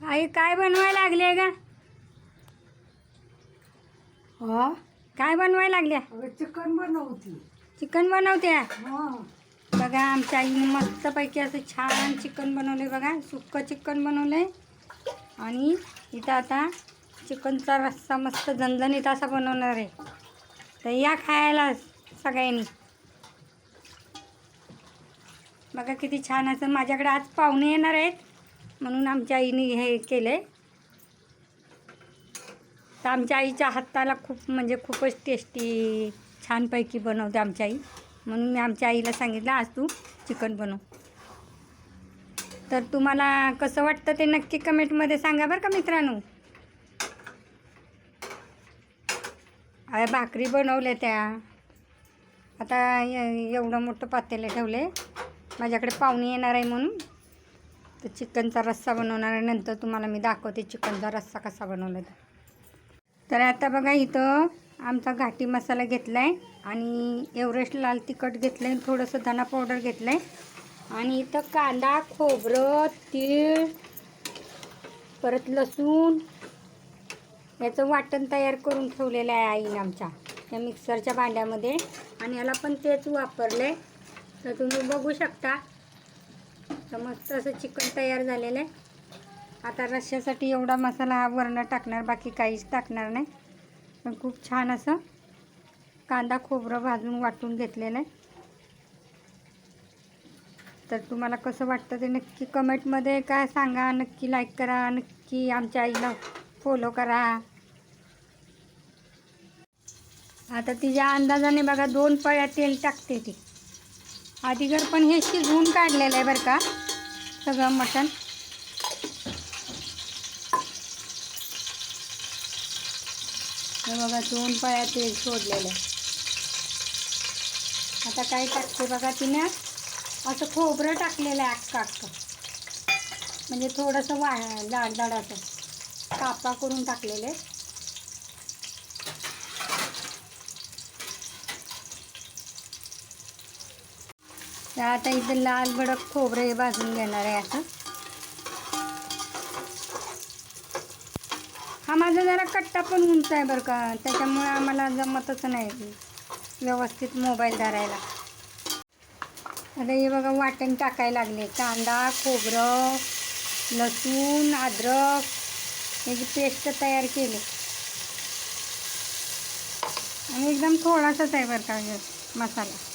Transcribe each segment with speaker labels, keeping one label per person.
Speaker 1: आई काय बनवायला लागले का
Speaker 2: हा?
Speaker 1: काय बनवायला लागल्या?
Speaker 2: अगं चिकन बनवती.
Speaker 1: चिकन बनवते
Speaker 2: हा.
Speaker 1: बघा आमच्या आईने मस्तपैकी असं छान चिकन बनवले बघा सुक्कं चिकन बनवलंय. आणि इथं आता चिकनचा रस्सा मस्त झणझणीत असा बनवणार आहे. तर या खायला सगळ्यांनी. बघा किती छान असं माझ्याकडे आज पाहुणे येणार आहेत. म्हणून आमच्या आईने हे केलं आहे तर आमच्या आईच्या हाताला खूप म्हणजे खूपच टेस्टी छानपैकी बनवते आमच्या आई. म्हणून मी आमच्या आईला सांगितलं आज तू चिकन बनव. तर तुम्हाला कसं वाटतं ते नक्की कमेंटमध्ये सांगा बरं का मित्रांनो. अरे भाकरी बनवल्या त्या. आता एवढं मोठं पातेलं ठेवले माझ्याकडे पाहुणे येणार आहे म्हणून. तर चिकनचा रस्सा बनवणार आहे. नंतर तुम्हाला मी दाखवते चिकनचा रस्सा कसा बनवला ते तर आता बघा इथं आमचा घाटी मसाला घेतला आहे आणि एव्हरेस्ट लाल तिखट घेतलं आहे थोडंसं धना पावडर घेतलं आहे आणि इथं कांदा खोबरं तीळ परत लसूण याचं वाटण तयार करून ठेवलेलं आहे आईनं आमच्या या मिक्सरच्या भांड्यामध्ये. आणि याला पण तेच वापरलं आहे तर तुम्ही बघू शकता तर मस्त असं चिकन तयार झालेलं आहे. आता रश्श्यासाठी एवढा मसाला हा वरणं टाकणार बाकी काहीच टाकणार नाही. पण खूप छान असं कांदा खोबरं भाजून वाटून घेतलेलं आहे. तर तुम्हाला कसं वाटतं ते नक्की कमेंटमध्ये काय सांगा नक्की लाईक करा नक्की आमच्या आईला फॉलो करा. आता तिच्या अंदाजाने बघा दोन पळ्या तेल टाकते ती. आधीगर पण हे शिजवून काढलेलं आहे बरं का. सगळं मटण. हे बघा दोन पळ्या तेल सोडलेलं आहे. आता काय टाकते बघा तिने? असं खोबरं टाकलेलं आहे अख्खं अख्खं. म्हणजे थोडंसं वा जाड जाड असं. कापा करून टाकलेलं आहे. तर आता इथं लाल भडक खोबरं हे भाजून घेणार आहे असं हा माझा जरा कट्टा पण उंच आहे बरं का त्याच्यामुळे आम्हाला जमतच नाही व्यवस्थित मोबाईल धरायला. आता हे बघा वाटण टाकायला लागले कांदा खोबरं लसूण अद्रक याची पेस्ट तयार केली. आणि एकदम थोडासाच आहे बरं का हे मसाला.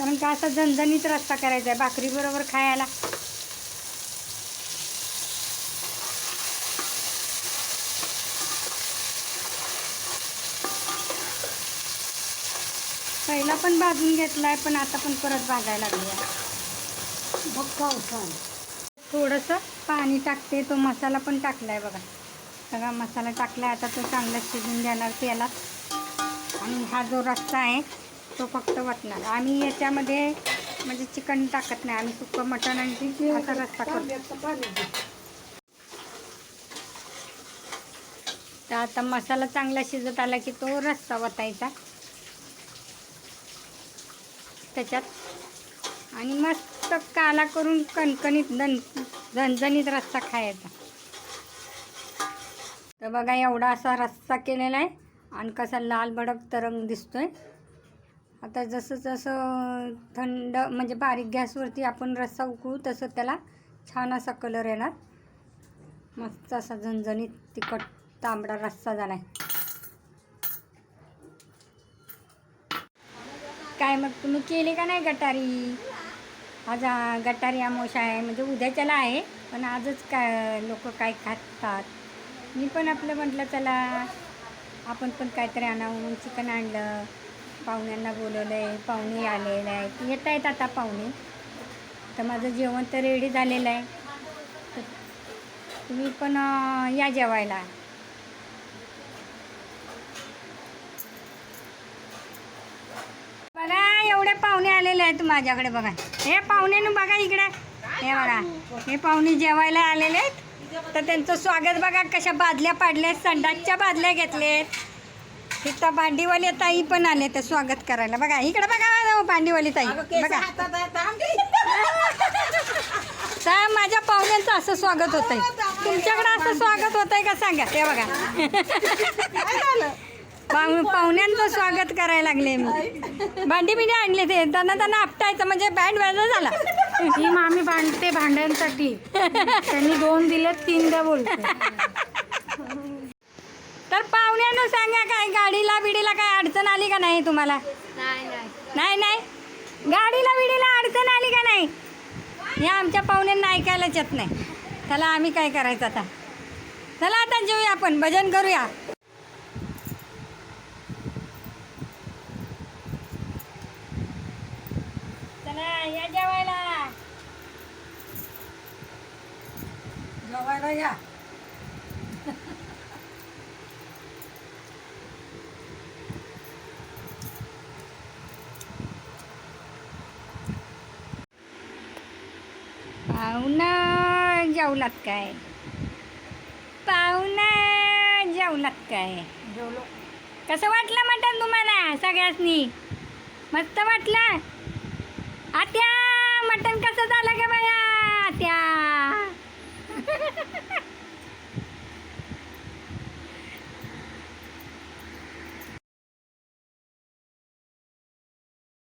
Speaker 1: कारण का असा झणझणीत रस्ता करायचा आहे. भाकरीबरोबर खायला. पहिला पण भाजून घेतला आहे पण आता पण परत भाजायला लागली आहे
Speaker 2: बघ
Speaker 1: थोडंसं पाणी टाकते. तो मसाला पण टाकला आहे बघा. सगळा मसाला टाकला आहे आता तो चांगला शिजून देणार तेलात आणि हा जो रस्सा आहे तो फक्त वाटणार. आम्ही याच्यामध्ये म्हणजे चिकन टाकत नाही. आम्ही सुकं मटण आणि असा करतो. तर आता मसाला चांगला शिजत आला की तो रस्सा वतायचा. त्याच्यात. आणि मस्त काला करून कणकणीत दण झणझणीत रस्सा खायचा. तर बघा एवढा असा रस्सा केलेला आहे. आणि कसा लाल भडक तरंग दिसतोय. आता जसं जसं थंड म्हणजे बारीक गॅसवरती आपण रस्सा उकळू तसं त्याला छान असा कलर येणार. मस्त असा झणझणीत तिखट तांबडा रस्सा झाला आहे काय मग तुम्ही केले का नाही गटारी? आज गटारी आमोशा आहे म्हणजे उद्याच्याला आहे पण आजच काय लोक काय खातात? मी पण आपलं म्हटलं चला आपण पण काहीतरी आणावं चिकन आणलं. पाहुण्यांना बोलवलं आहे पाहुणे आलेले आहेत. येत आहेत आता पाहुणे. तर माझं जेवण तर रेडी झालेलं आहे. तर तुम्ही पण या जेवायला. बघा एवढे पाहुणे आलेले आहेत माझ्याकडे बघा. हे पाहुण्यानं बघा इकडे. हे बघा. हे पाहुणे जेवायला आलेले आहेत. तर त्यांचं स्वागत बघा कशा बादल्या पाडल्या संडासच्या बादल्या घेतलेत तिथं भांडीवाली ताई पण आले तर स्वागत करायला. बघा इकडे बघा हो, भांडीवाली ताई बघा. तर माझ्या पाहुण्यांचं असं स्वागत होतंय. तुमच्याकडे असं स्वागत होत आहे का? सांगा. ते बघा. पाहु पाहुण्यांचं स्वागत करायला लागले मी. भांडी बिंडी आणले ते. त्यांना त्यांना आपटायचं म्हणजे बँड वेळा झाला.
Speaker 2: ही मामी भांडते भांड्यांसाठी. त्यांनी दोन दिले तीन द्या बोलते.
Speaker 1: तर पाहुण्यांना सांगा काय गाडीला बिडीला काय अडचण आली का नाही तुम्हाला?
Speaker 2: नाही नाही.
Speaker 1: नाही नाही? गाडीला बिडीला अडचण आली का नाही? या आमच्या पाहुण्यांना ऐकायलाच येत नाही. त्याला आम्ही काय करायचं आता? चला आता जेऊया आपण भजन करूया. चला या जेवायला. जेवायला या. पाहुणा जेवलात काय? पाहुणा जेवलात काय?
Speaker 2: जेवलो.
Speaker 1: कसं वाटलं मटण तुम्हाला सगळ्यासनी? मस्त वाटलं? आत्या मटण कसं झालं का बघा